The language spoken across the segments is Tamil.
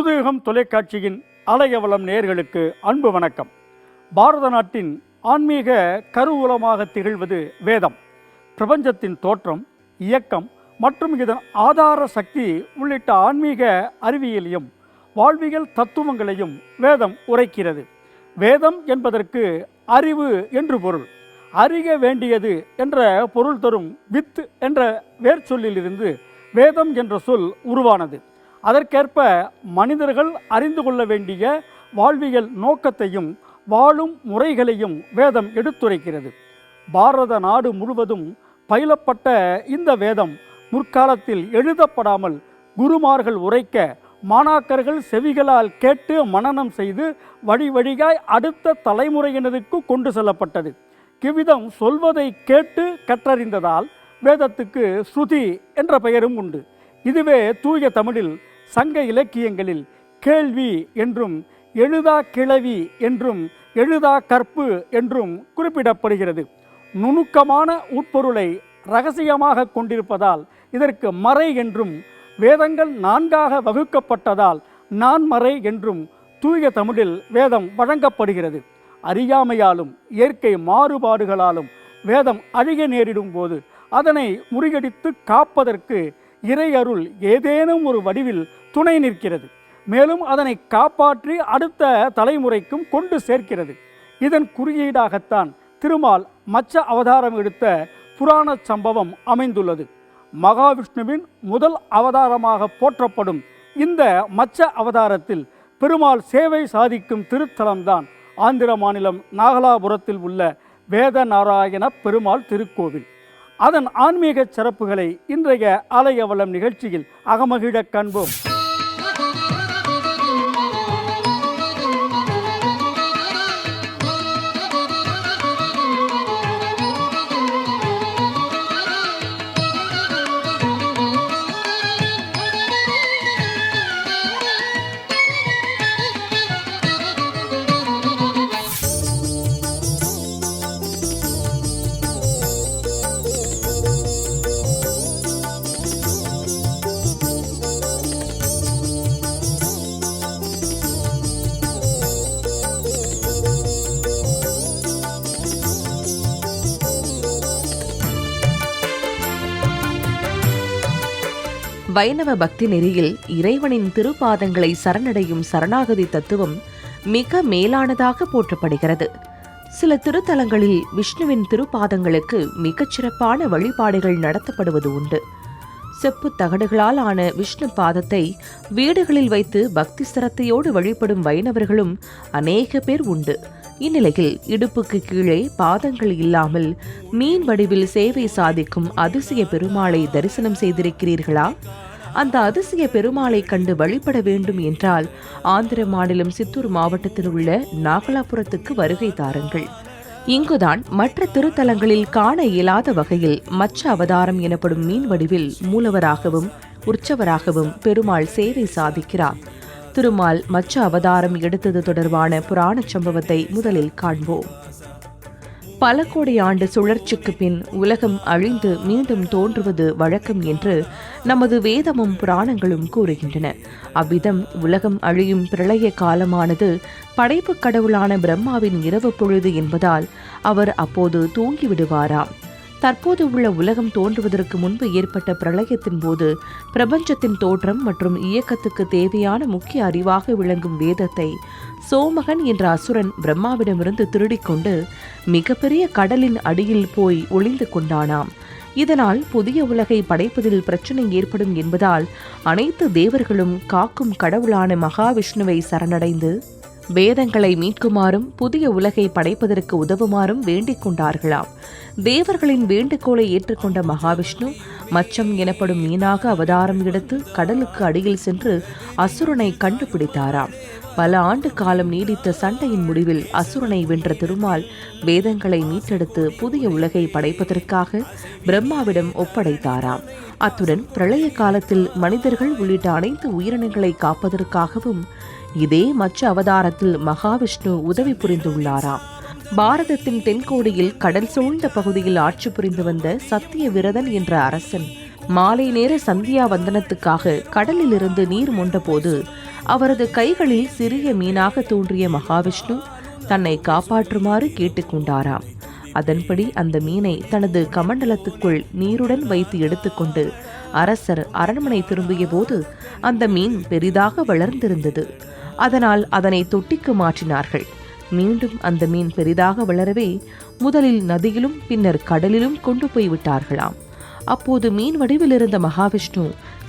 புதுயுகம் தொலைக்காட்சியின் அலையவளம் நேர்களுக்கு அன்பு வணக்கம். பாரத நாட்டின் ஆன்மீக கருவூலமாக திகழ்வது வேதம். பிரபஞ்சத்தின் தோற்றம் இயக்கம் மற்றும் இதன் ஆதார சக்தி உள்ளிட்ட ஆன்மீக அறிவியலையும் வாழ்வியல் தத்துவங்களையும் வேதம் உரைக்கிறது. வேதம் என்பதற்கு அறிவு என்று பொருள். அறிய வேண்டியது என்ற பொருள் தரும் வித் என்ற வேர்ச்சொல்லிலிருந்து வேதம் என்ற சொல் உருவானது. அதற்கேற்ப மனிதர்கள் அறிந்து கொள்ள வேண்டிய வாழ்வியல் நோக்கத்தையும் வாழும் முறைகளையும் வேதம் எடுத்துரைக்கிறது. பாரத நாடு முழுவதும் பயிலப்பட்ட இந்த வேதம் முற்காலத்தில் எழுதப்படாமல் குருமார்கள் உரைக்க மாணாக்கர்கள் செவிகளால் கேட்டு மனனம் செய்து வழி வழியாய் அடுத்த தலைமுறையினருக்கு கொண்டு செல்லப்பட்டது. கிவிதம் சொல்வதை கேட்டு கற்றறிந்ததால் வேதத்துக்கு ஸ்ருதி என்ற பெயரும் உண்டு. இதுவே தூய தமிழில் சங்க இலக்கியங்களில் கேள்வி என்றும் எழுதா கிளவி என்றும் எழுதா கற்பு என்றும் குறிப்பிடப்படுகிறது. நுணுக்கமான உட்பொருளை ரகசியமாக கொண்டிருப்பதால் இதற்கு மறை என்றும் வேதங்கள் நான்காக வகுக்கப்பட்டதால் நான்மறை என்றும் தூய தமிழில் வேதம் வழங்கப்படுகிறது. அறியாமையாலும் இயற்கை மாறுபாடுகளாலும் வேதம் அழிய நேரிடும் போது அதனை முறியடித்து காப்பதற்கு இறையருள் ஏதேனும் ஒரு வடிவில் துணை நிற்கிறது. மேலும் அதனை காப்பாற்றி அடுத்த தலைமுறைக்கும் கொண்டு சேர்க்கிறது. இதன் குறியீடாகத்தான் திருமால் மச்ச அவதாரம் எடுத்த புராண சம்பவம் அமைந்துள்ளது. மகாவிஷ்ணுவின் முதல் அவதாரமாக போற்றப்படும் இந்த மச்ச அவதாரத்தில் பெருமாள் சேவை சாதிக்கும் திருத்தலம்தான் ஆந்திர மாநிலம் நாகலாபுரத்தில் உள்ள வேத நாராயண பெருமாள் திருக்கோவில். அதன் ஆன்மீக சிறப்புகளை இன்றைய ஆலயவளம் நிகழ்ச்சியில் அகமகிழக் காண்போம். வைணவ பக்தி நெறியில் இறைவனின் திருப்பாதங்களை சரணடையும் சரணாகதி தத்துவம் மிக மேலானதாக போற்றப்படுகிறது. சில திருத்தலங்களில் விஷ்ணுவின் திருப்பாதங்களுக்கு மிகச் சிறப்பான வழிபாடுகள் நடத்தப்படுவது உண்டு. செப்பு தகடுகளால் ஆன விஷ்ணு பாதத்தை வீடுகளில் வைத்து பக்தி சிரத்தையோடு வழிபடும் வைணவர்களும் அநேக பேர் உண்டு. இந்நிலையில் இடுப்புக்கு கீழே பாதங்கள் இல்லாமல் மீன் வடிவில் சேவை சாதிக்கும் அதிசய பெருமாளை தரிசனம் செய்திருக்கிறீர்களா? அந்த அதிசய பெருமாளை கண்டு வழிபட வேண்டும் என்றால் ஆந்திர மாநிலம் சித்தூர் மாவட்டத்தில் உள்ள நாகலாபுரத்துக்கு வருகை தாருங்கள். இங்குதான் மற்ற திருத்தலங்களில் காண இயலாத வகையில் மச்ச அவதாரம் எனப்படும் மீன் வடிவில் மூலவராகவும் உற்சவராகவும் பெருமாள் சேவை சாதிக்கிறார். திருமால் மச்ச அவதாரம் எடுத்தது தொடர்பான புராண சம்பவத்தை முதலில் காண்போம். பல கோடி ஆண்டு சுழற்சிக்கு பின் உலகம் அழிந்து மீண்டும் தோன்றுவது வழக்கம் என்று நமது வேதமும் புராணங்களும் கூறுகின்றன. அவ்விதம் உலகம் அழியும் பிரளய காலமானது படைப்பு கடவுளான பிரம்மாவின் இரவு பொழுது என்பதால் அவர் அப்போது தூங்கிவிடுவாராம் தற்போது உள்ள உலகம் தோன்றுவதற்கு முன்பு ஏற்பட்ட பிரளயத்தின் போது பிரபஞ்சத்தின் தோற்றம் மற்றும் இயக்கத்துக்கு தேவையான முக்கிய அறிவாக விளங்கும் வேதத்தை சோமகன் என்ற அசுரன் பிரம்மாவிடமிருந்து திருடிக்கொண்டு மிகப்பெரிய கடலின் அடியில் போய் ஒளிந்து கொண்டானாம். இதனால் புதிய உலகை படைப்பதில் பிரச்சனை ஏற்படும் என்பதால் அனைத்து தேவர்களும் காக்கும் கடவுளான மகாவிஷ்ணுவை சரணடைந்து வேதங்களை மீட்குமாறும் புதிய உலகை படைப்பதற்கு உதவுமாறும் வேண்டிக் கொண்டார்களாம். தேவர்களின் வேண்டுகோளை ஏற்றுக்கொண்ட மகாவிஷ்ணு மச்சம் எனப்படும் மீனாக அவதாரம் எடுத்து கடலுக்கு அடியில் சென்று அசுரனை கண்டுபிடித்தாராம். பல ஆண்டு காலம் நீடித்த சண்டையின் முடிவில் அசுரனை வென்ற திருமால் வேதங்களை மீட்டெடுத்து புதிய உலகை படைப்பதற்காக பிரம்மாவிடம் ஒப்படைத்தாராம். அத்துடன் பிரளய காலத்தில் மனிதர்கள் உள்ளிட்ட அனைத்து உயிரினங்களை காப்பதற்காகவும் இதே மற்ற அவதாரத்தில் மகாவிஷ்ணு உதவி புரிந்துள்ளாராம் பாரதத்தின் தென்கோடியில் கடல் சூழ்ந்த பகுதியில் ஆட்சி புரிந்து வந்த சத்திய விரதன் என்ற அரசன் மாலை நேர சந்தியா வந்தனத்துக்காக கடலிலிருந்து நீர் மொண்டபோது அவரது கைகளில் சிறிய மீனாக தோன்றிய மகாவிஷ்ணு தன்னை காப்பாற்றுமாறு கேட்டுக்கொண்டாராம் அதன்படி அந்த மீனை தனது கமண்டலத்துக்குள் நீருடன் வைத்து எடுத்துக்கொண்டு அரசர் அரண்மனை திரும்பிய போது அந்த மீன் பெரிதாக வளர்ந்திருந்தது. அதனால் அதனை தொட்டிக்கு மாற்றினார்கள். மீண்டும் அந்த மீன் பெரிதாக வளரவே முதலில் நதியிலும் பின்னர் கடலிலும் கொண்டு போய் விட்டார்களாம். அப்போது மீன் வடிவில் இருந்த மகாவிஷ்ணு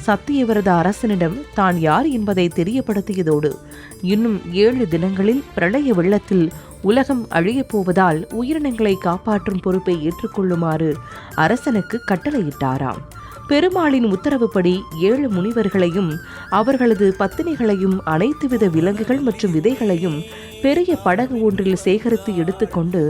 சத்தியவிரத அரசனிடம் தான் யார் என்பதை தெரியப்படுத்தியதோடு இன்னும் ஏழு தினங்களில் பிரளய வெள்ளத்தில் உலகம் அழியப் போவதால் உயிரினங்களை காப்பாற்றும் பொறுப்பை ஏற்றுக்கொள்ளுமாறு அரசனுக்கு கட்டளையிட்டாராம். பெருமாளின் உத்தரவுப்படி ஏழு முனிவர்களையும் அவர்களது பத்தினிகளையும் அனைத்துவித விலங்குகள் மற்றும் விதைகளையும் பெரிய படகு ஒன்றில் சேகரித்து எடுத்துக்கொண்டு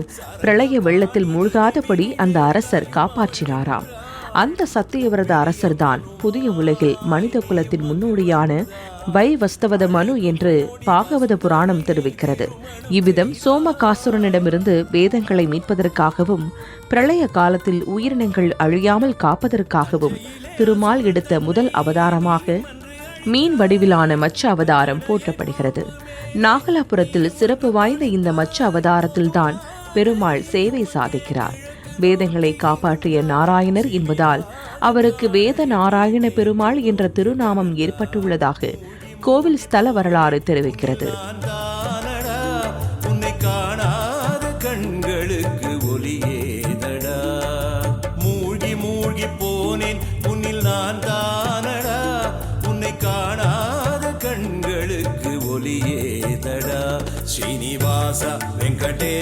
பிரளய வெள்ளத்தில் மூழ்காதபடி அந்த அரசர் காப்பாற்றினாராம். அந்த சத்தியவிரத அரசர்தான் புதிய உலகில் மனித குலத்தின் முன்னோடியான வைவஸ்தவத மனு என்று பாகவத புராணம் தெரிவிக்கிறது. இவ்விதம் சோமகாசுரனிடமிருந்து வேதங்களை மீட்பதற்காகவும் பிரளய காலத்தில் உயிரினங்கள் அழியாமல் காப்பதற்காகவும் திருமால் எடுத்த முதல் அவதாரமாக மீன் வடிவிலான மச்ச அவதாரம் போற்றப்படுகிறது. நாகலாபுரத்தில் சிறப்பு வாய்ந்த இந்த மச்ச அவதாரத்தில்தான் பெருமாள் சேவை சாதிக்கிறார். வேதங்களை காப்பாற்றிய நாராயணர் என்பதால் அவருக்கு வேத நாராயண பெருமாள் என்ற திருநாமம் ஏற்பட்டுள்ளதாக கோவில் ஸ்தல வரலாறு தெரிவிக்கிறது. நான்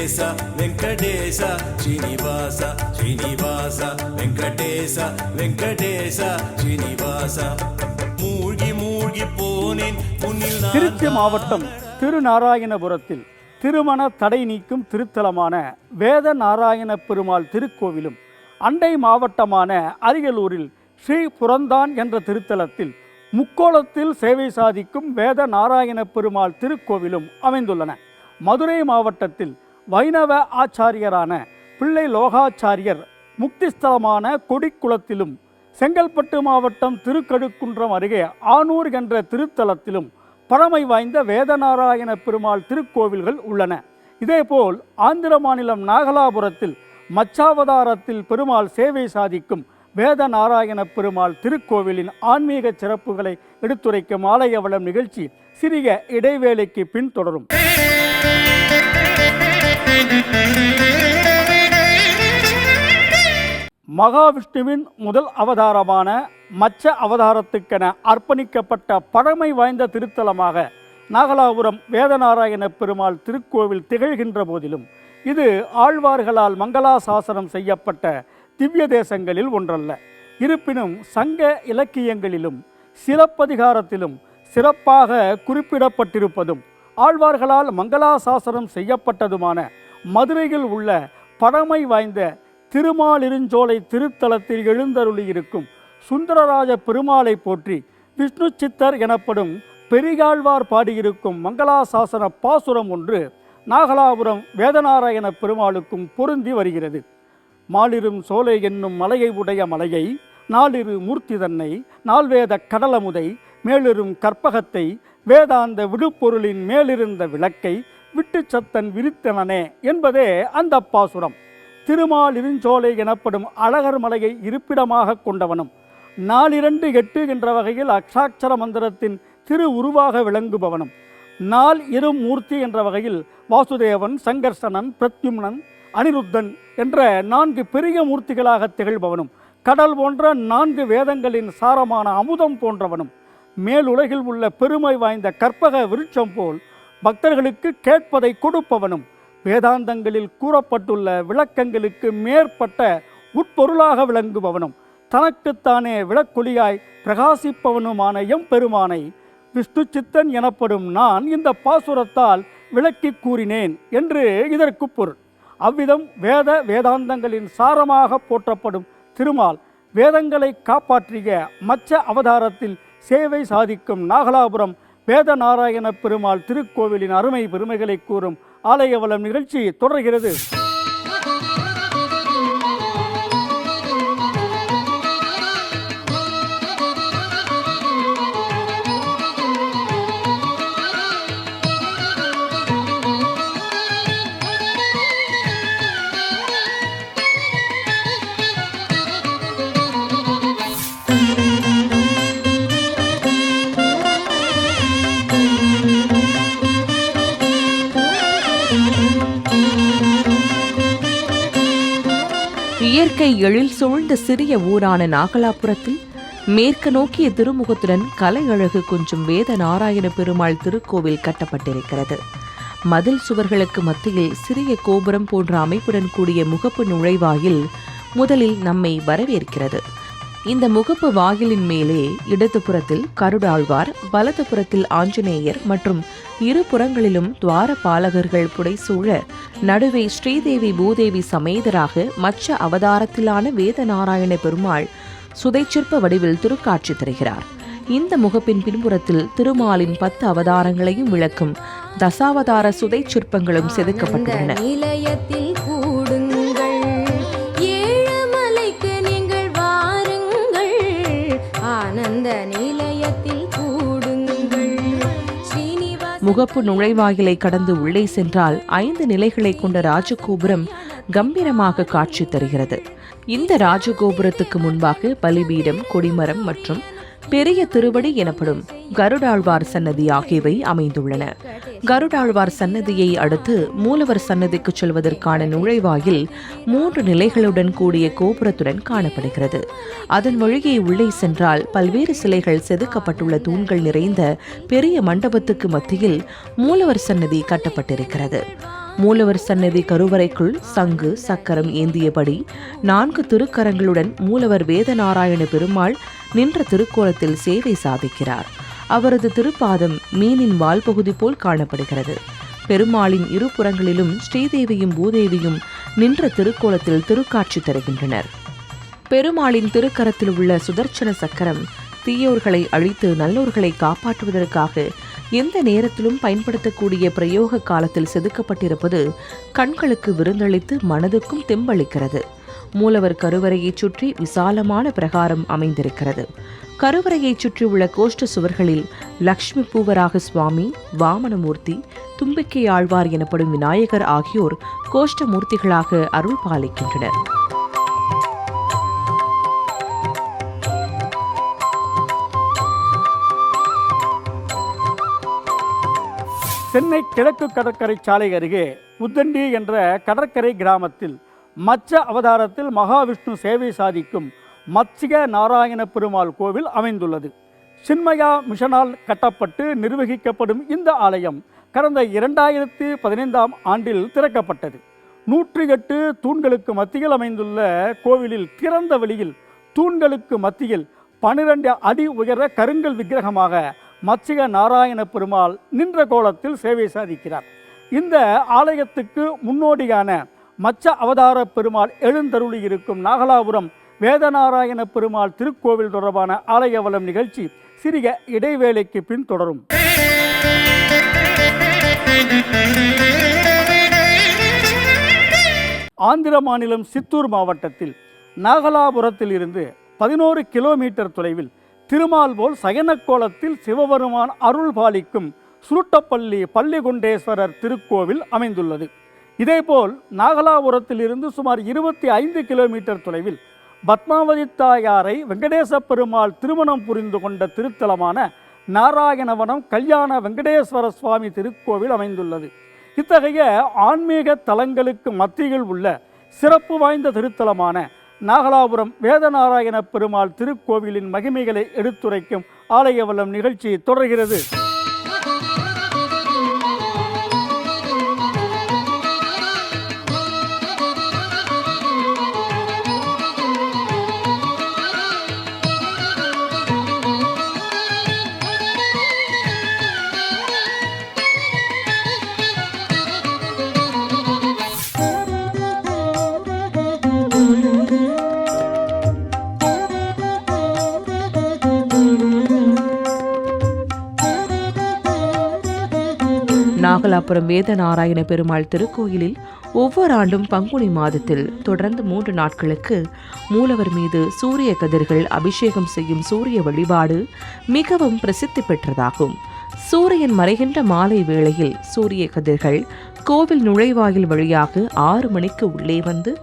వెంకటేశ వెంకటేశ శ్రీనివాస శ్రీనివాస వెంకటేశ వెంకటేశ శ్రీనివాస. போனேன் உன்னில் நான் தானடா மூழ்கி மூழ்கி போனேன் திருச்சி மாவட்டம் திருநாராயணபுரத்தில் திருமண தடை நீக்கும் திருத்தலமான வேத நாராயண பெருமாள் திருக்கோவிலும் அண்டை மாவட்டமான அரியலூரில் ஸ்ரீ புரந்தான் என்ற திருத்தலத்தில் முக்கோலத்தில் சேவை சாதிக்கும் வேத நாராயண பெருமாள் திருக்கோவிலும் அமைந்துள்ளன. மதுரை மாவட்டத்தில் வைணவ ஆச்சாரியரான பிள்ளை லோகாச்சாரியர் முக்திஸ்தலமான கொடிக்குளத்திலும் செங்கல்பட்டு மாவட்டம் திருக்கடுக்குன்றம் அருகே ஆனூர் என்ற திருத்தலத்திலும் பழமை வாய்ந்த வேதநாராயண பெருமாள் திருக்கோவில்கள் உள்ளன. இதேபோல் ஆந்திர மாநிலம் நாகலாபுரத்தில் மச்சாவதாரத்தில் பெருமாள் சேவை சாதிக்கும் வேத நாராயண பெருமாள் திருக்கோவிலின் ஆன்மீக சிறப்புகளை எடுத்துரைக்கும் ஆலயவளம் நிகழ்ச்சி சிறிய இடைவேளைக்கு பின் தொடரும் மகாவிஷ்ணுவின் முதல் அவதாரமான மச்ச அவதாரத்துக்கென அர்ப்பணிக்கப்பட்ட பழமை வாய்ந்த திருத்தலமாக நாகலாபுரம் வேதநாராயண பெருமாள் திருக்கோவில் திகழ்கின்ற போதிலும் இது ஆழ்வார்களால் மங்களாசாசனம் செய்யப்பட்ட திவ்ய தேசங்களில் ஒன்றல்ல. இருப்பினும் சங்க இலக்கியங்களிலும் சிலப்பதிகாரத்திலும் சிறப்பாக குறிப்பிடப்பட்டிருப்பதும் ஆழ்வார்களால் மங்களாசாசனம் செய்யப்பட்டதுமான மதுரையில் உள்ள பழமை வாய்ந்த திருமாலிருஞ்சோலை திருத்தலத்தில் எழுந்தருளியிருக்கும் சுந்தரராஜ பெருமாளை போற்றி விஷ்ணு சித்தர் எனப்படும் பெரியாழ்வார் பாடியிருக்கும் மங்களாசாசன பாசுரம் ஒன்று நாகலாபுரம் வேதநாராயண பெருமாளுக்கும் பொருந்தி வருகிறது. மாலிரும் சோலை என்னும் மலையை உடைய மலையை நாளிரு மூர்த்தி தன்னை நால்வேத கடலமுதை மேலிரும் கற்பகத்தை வேதாந்த விடுபொருளின் மேலிருந்த விளக்கை விட்டு சத்தன் விரித்தனனே என்பதே அந்த பாசுரம் திருமாலிருஞ்சோலை எனப்படும் அழகர் மலையை இருப்பிடமாக கொண்டவனும் நாலிரண்டு எட்டு என்ற வகையில் அக்ஷாட்சர மந்திரத்தின் திரு உருவாக விளங்குபவனும் நாள் இரு மூர்த்தி என்ற வகையில் வாசுதேவன் சங்கர்ஷனன் பிரத்யும்னன் அனிருத்தன் என்ற நான்கு பெரிய மூர்த்திகளாக திகழ்பவனும் கடல் போன்ற நான்கு வேதங்களின் சாரமான அமுதம் போன்றவனும் மேலுலகில் உள்ள பெருமை வாய்ந்த கற்பக விருட்சம் போல் பக்தர்களுக்கு கேட்பதை கொடுப்பவனும் வேதாந்தங்களில் கூறப்பட்டுள்ள விளக்கங்களுக்கு மேற்பட்ட உட்பொருளாக விளங்குபவனும் தனக்குத்தானே விளக்கொலியாய் பிரகாசிப்பவனுமான எம்பெருமானை விஷ்ணு சித்தன் எனப்படும் நான் இந்த பாசுரத்தால் விளக்கி கூறினேன் என்று இதற்கு பொருள். அவ்விதம் வேத வேதாந்தங்களின் சாரமாக போற்றப்படும் திருமால் வேதங்களை காப்பாற்றிய மச்ச அவதாரத்தில் சேவை சாதிக்கும் நாகலாபுரம் வேத நாராயண பெருமாள் திருக்கோவிலின் அருமை பெருமைகளை கூறும் ஆலயவளம் நிகழ்ச்சி தொடர்கிறது. இயற்கை எழில் சூழ்ந்த சிறிய ஊரான நாகலாபுரத்தில் மேற்கு நோக்கிய திருமுகத்துடன் கலை அழகு கொஞ்சம் வேத நாராயண பெருமாள் திருக்கோவில் கட்டப்பட்டிருக்கிறது. மதில் சுவர்களுக்கு மத்தியில் சிறிய கோபுரம் போன்ற அமைப்புடன் கூடிய முகப்பு நுழைவாயில் முதலில் நம்மை வரவேற்கிறது. இந்த முகப்பு வாயிலின் மேலே இடது புறத்தில் கருடாழ்வார் வலது புறத்தில் ஆஞ்சநேயர் மற்றும் இரு புறங்களிலும் துவார பாலகர்கள் புடைசூழ நடுவே ஸ்ரீதேவி பூதேவி சமேதராக மச்ச அவதாரத்திலான வேதநாராயண பெருமாள் சுதைச்சிற்ப வடிவில் திருக்காட்சி தருகிறார். இந்த முகப்பின் பின்புறத்தில் திருமாலின் பத்து அவதாரங்களையும் விளக்கும் தசாவதார சுதை சிற்பங்களும் செதுக்கப்பட்டுள்ளன. முகப்பு நுழைவாயிலை கடந்து உள்ளே சென்றால் ஐந்து நிலைகளை கொண்ட ராஜகோபுரம் கம்பீரமாக காட்சி தருகிறது. இந்த ராஜகோபுரத்துக்கு முன்பாக பலிபீடம் கொடிமரம் மற்றும் பெரிய திருவடி எனப்படும் கருடாழ்வார் சன்னதி ஆகியவை அமைந்துள்ளன. கருடாழ்வார் சன்னதியை அடுத்து மூலவர் சன்னதிக்கு செல்வதற்கான நுழைவாயில் மூன்று நிலைகளுடன் கூடிய கோபுரத்துடன் காணப்படுகிறது. அதன் வழியே உள்ளே சென்றால் பல்வேறு சிலைகள் செதுக்கப்பட்டுள்ள தூண்கள் நிறைந்த பெரிய மண்டபத்துக்கு மத்தியில் மூலவர் சன்னதி கட்டப்பட்டிருக்கிறது. மூலவர் சன்னதி கருவறைக்குள் சங்கு சக்கரம் ஏந்தியபடி நான்கு திருக்கரங்களுடன் மூலவர் வேதநாராயண பெருமாள் நின்ற திருக்கோலத்தில் சேவை சாதிக்கிறார். அவரது திருப்பாதம் மீனின் வால் பகுதி போல் காணப்படுகிறது. பெருமாளின் இரு புறங்களிலும் ஸ்ரீதேவியும் பூதேவியும் நின்ற திருக்கோலத்தில் திருக்காட்சி தருகின்றனர். பெருமாளின் திருக்கரத்தில் உள்ள சுதர்ச்சன சக்கரம் தீயோர்களை அழித்து நல்லோர்களை காப்பாற்றுவதற்காக எந்த நேரத்திலும் பயன்படுத்தக்கூடிய பிரயோக காலத்தில் செதுக்கப்பட்டிருப்பது கண்களுக்கு விருந்தளித்து மனதுக்கும் தெம்பளிக்கிறது. மூலவர் கருவறையைச் சுற்றி விசாலமான பிரகாரம் அமைந்திருக்கிறது. கருவறையைச் சுற்றியுள்ள கோஷ்ட சுவர்களில் லக்ஷ்மி பூவராக சுவாமி வாமனமூர்த்தி தும்பிக்கை ஆழ்வார் எனப்படும் விநாயகர் ஆகியோர் கோஷ்ட மூர்த்திகளாக அருள் பாலிக்கின்றனர் சென்னை கிழக்கு கடற்கரை சாலை அருகே உத்தண்டி என்ற கடற்கரை கிராமத்தில் மச்ச அவதாரத்தில் மகாவிஷ்ணு சேவை சாதிக்கும் மத்சிக நாராயண பெருமாள் கோவில் அமைந்துள்ளது. சின்மயா மிஷனால் கட்டப்பட்டு நிர்வகிக்கப்படும் இந்த ஆலயம் கடந்த இரண்டாயிரத்து பதினைந்தாம் ஆண்டில் திறக்கப்பட்டது. நூற்றி எட்டு தூண்களுக்கு மத்தியில் அமைந்துள்ள கோவிலில் திறந்த வெளியில் தூண்களுக்கு மத்தியில் பனிரெண்டு அடி உயர கருங்கல் விக்கிரகமாக மச்சிக நாராயண பெருமாள் நின்ற கோலத்தில் சேவை சாதிக்கிறார். இந்த ஆலயத்துக்கு முன்னோடியான மச்ச அவதார பெருமாள் எழுந்தருளி இருக்கும் நாகலாபுரம் வேதநாராயண பெருமாள் திருக்கோவில் தொடர்பான ஆலயவலம் நிகழ்ச்சி சிறிய இடைவேளைக்கு பின் தொடரும். ஆந்திர மாநிலம் சித்தூர் மாவட்டத்தில் நாகலாபுரத்தில் இருந்து பதினோரு கிலோமீட்டர் தொலைவில் திருமால் போல் சயனக்கோலத்தில் சிவபெருமான் அருள் பாலிக்கும் சுருட்டப்பள்ளி பள்ளிகுண்டேஸ்வரர் திருக்கோவில் அமைந்துள்ளது. இதேபோல் நாகலாபுரத்திலிருந்து சுமார் இருபத்தி ஐந்து கிலோமீட்டர் தொலைவில் பத்மாவதி தாயாரை வெங்கடேச பெருமாள் திருமணம் புரிந்து கொண்ட திருத்தலமான நாராயணவனம் கல்யாண வெங்கடேஸ்வர சுவாமி திருக்கோவில் அமைந்துள்ளது. இத்தகைய ஆன்மீக தலங்களுக்கு மத்தியில் உள்ள சிறப்பு வாய்ந்த திருத்தலமான நாகலாபுரம் வேதநாராயண பெருமாள் திருக்கோவிலின் மகிமைகளை எடுத்துரைக்கும் ஆலயவலம் நிகழ்ச்சி தொடர்கிறது. நாகலாபுரம் வேத நாராயண பெருமாள் திருக்கோயிலில் ஒவ்வொரு ஆண்டும் பங்குனி மாதத்தில் தொடர்ந்து மூன்று நாட்களுக்கு மூலவர் மீது சூரிய கதிர்கள் அபிஷேகம் செய்யும் சூரிய வழிபாடு மிகவும் பிரசித்தி பெற்றதாகும். சூரியன் மறைகின்ற மாலை வேளையில் சூரிய கதிர்கள் கோவில் நுழைவாயில் வழியாக ஆறு மணிக்கு உள்ளே வந்து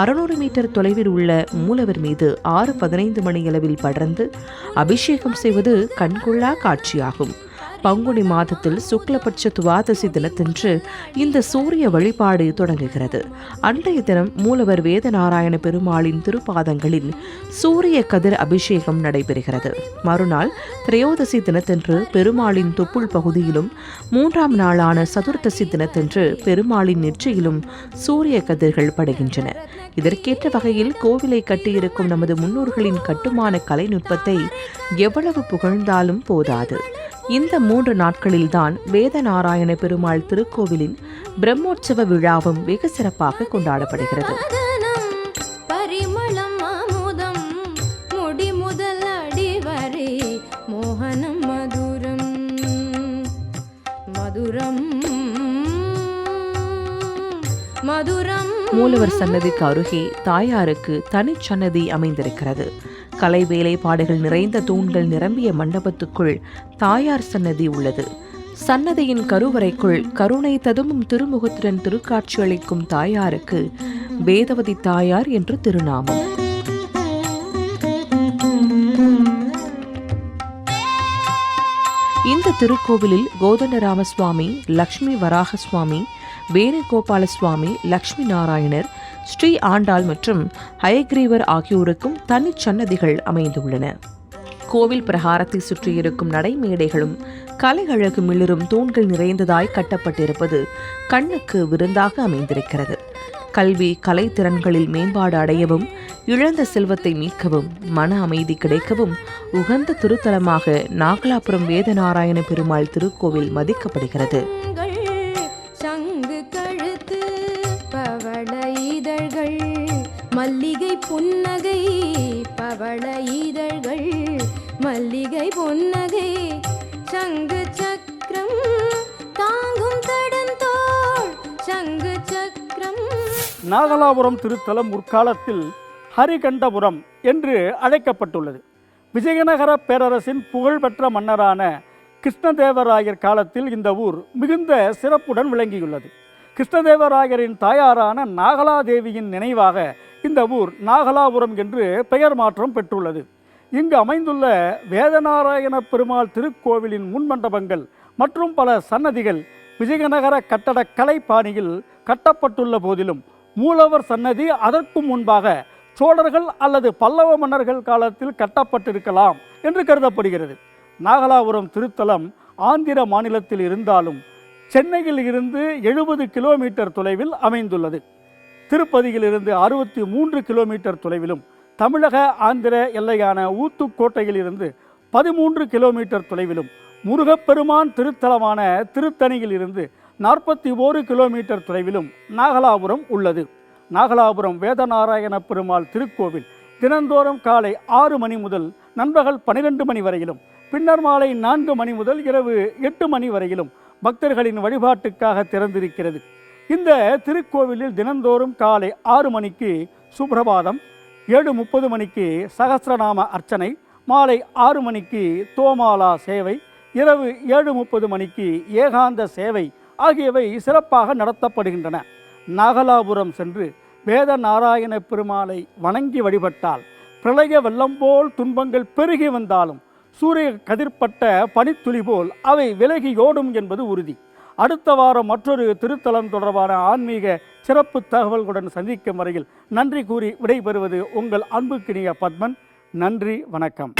அறுநூறு மீட்டர் தொலைவில் உள்ள மூலவர் மீது ஆறு பதினைந்து மணியளவில் படர்ந்து அபிஷேகம் செய்வது கண்கொள்ளா காட்சியாகும். பங்குனி மாதத்தில் சுக்லபட்ச துவாதசி தினத்தன்று இந்த சூரிய வழிபாடு தொடங்குகிறது. அன்றைய தினம் மூலவர் வேதநாராயண பெருமாளின் திருப்பாதங்களில் சூரிய கதிர் அபிஷேகம் நடைபெறுகிறது. மறுநாள் திரையோதசி தினத்தன்று பெருமாளின் தொப்புள் பகுதியிலும் மூன்றாம் நாளான சதுர்த்தசி தினத்தன்று பெருமாளின் நெற்றியிலும் சூரிய கதிர்கள் படுகின்றன. இதற்கேற்ற வகையில் கோவிலை கட்டியிருக்கும் நமது முன்னோர்களின் கட்டுமான கலைநுட்பத்தை எவ்வளவு புகழ்ந்தாலும் போதாது. இந்த மூன்று நாட்களில்தான் வேதநாராயண பெருமாள் திருக்கோவிலின் பிரம்மோற்சவ விழாவும் வெகு சிறப்பாக கொண்டாடப்படுகிறது. மதுரம் மூலவர் சன்னதிக்கு அருகே தாயாருக்கு தனிச்சன்னதி அமைந்திருக்கிறது. கலை வேலைப்பாடுகள் நிறைந்த தூண்கள் நிரம்பிய மண்டபத்துக்குள் தாயார் சன்னதி உள்ளது. சன்னதியின் கருவறைக்குள் கருணை ததும்பும் திருமுகத்துடன் திருக்காட்சியளிக்கும் தாயாருக்கு வேதவதி தாயார் என்று திருநாமம். இந்த திருக்கோவிலில் கோதண்டராம சுவாமி லக்ஷ்மி வராக சுவாமி வேணுகோபால சுவாமி லக்ஷ்மி நாராயணர் ஸ்ரீ ஆண்டாள் மற்றும் ஹயக்ரீவர் ஆகியோருக்கும் தனிச்சன்னதிகள் அமைந்துள்ளன. கோவில் பிரகாரத்தை சுற்றியிருக்கும் நடைமேடைகளும் கலை அழகு மிளிரும் தூண்கள் நிறைந்ததாய் கட்டப்பட்டிருப்பது கண்ணுக்கு விருந்தாக அமைந்திருக்கிறது. கல்வி கலை திறன்களில் மேம்பாடு அடையவும் இழந்த செல்வத்தை மீட்கவும் மன அமைதி கிடைக்கவும் உகந்த திருத்தலமாக நாகலாபுரம் வேதநாராயண பெருமாள் திருக்கோவில் மதிக்கப்படுகிறது. இதழ்கள் மல்லிகை புன்னகை பவள இதழ்கள் மல்லிகை புன்னகை சங்கு சக்கரம் தாங்கும் கடந்தோள் சங்கு சக்கரம். நாகலாபுரம் திருத்தலம் முற்காலத்தில் ஹரிகண்டபுரம் என்று அழைக்கப்பட்டுள்ளது. விஜயநகர பேரரசின் புகழ்பெற்ற மன்னரான கிருஷ்ணதேவராயர் காலத்தில் இந்த ஊர் மிகுந்த சிறப்புடன் விளங்கியுள்ளது. கிருஷ்ணதேவராயரின் தாயாரான நாகலாதேவியின் நினைவாக இந்த ஊர் நாகலாபுரம் என்று பெயர் மாற்றம் பெற்றுள்ளது. இங்கு அமைந்துள்ள வேதநாராயண பெருமாள் திருக்கோவிலின் முன்மண்டபங்கள் மற்றும் பல சன்னதிகள் விஜயநகர கட்டடக்கலை பாணியில் கட்டப்பட்டுள்ள போதிலும் மூலவர் சன்னதி அதற்கும் முன்பாக சோழர்கள் அல்லது பல்லவ மன்னர்கள் காலத்தில் கட்டப்பட்டிருக்கலாம் என்று கருதப்படுகிறது. நாகலாபுரம் திருத்தலம் ஆந்திர மாநிலத்தில் இருந்தாலும் சென்னையில் இருந்து எழுபது கிலோமீட்டர் தொலைவில் அமைந்துள்ளது. திருப்பதியிலிருந்து அறுபத்தி மூன்று கிலோமீட்டர் தொலைவிலும் தமிழக ஆந்திர எல்லையான ஊத்துக்கோட்டையிலிருந்து பதிமூன்று கிலோமீட்டர் தொலைவிலும் முருகப்பெருமான் திருத்தலமான திருத்தணியில் இருந்து நாற்பத்தி ஓரு கிலோமீட்டர் தொலைவிலும் நாகலாபுரம் உள்ளது. நாகலாபுரம் வேதநாராயண பெருமாள் திருக்கோவில் தினந்தோறும் காலை ஆறு மணி முதல் நண்பகல் பன்னிரெண்டு மணி வரையிலும் பின்னர் மாலை நான்கு மணி முதல் இரவு எட்டு மணி வரையிலும் பக்தர்களின் வழிபாட்டுக்காக திறந்திருக்கிறது. இந்த திருக்கோவிலில் தினந்தோறும் காலை ஆறு மணிக்கு சுப்பிரபாதம் ஏழு முப்பது மணிக்கு சகஸ்ரநாம அர்ச்சனை மாலை ஆறு மணிக்கு தோமாலா சேவை இரவு ஏழு முப்பது மணிக்கு ஏகாந்த சேவை ஆகியவை சிறப்பாக நடத்தப்படுகின்றன. நாகலாபுரம் சென்று வேத நாராயண பெருமாளை வணங்கி வழிபட்டால் பிரளய வெள்ளம் போல் துன்பங்கள் பெருகி வந்தாலும் சூரிய கதிர்பட்ட பனித்துளி போல் அவை விலகியோடும் என்பது உறுதி. அடுத்த வாரம் மற்றொரு திருத்தலம் தொடர்பான ஆன்மீக சிறப்பு தகவல்களுடன் சந்திக்கும் வரையில் நன்றி கூறி விடைபெறுவது உங்கள் அன்புக்கினிய பத்மன். நன்றி வணக்கம்.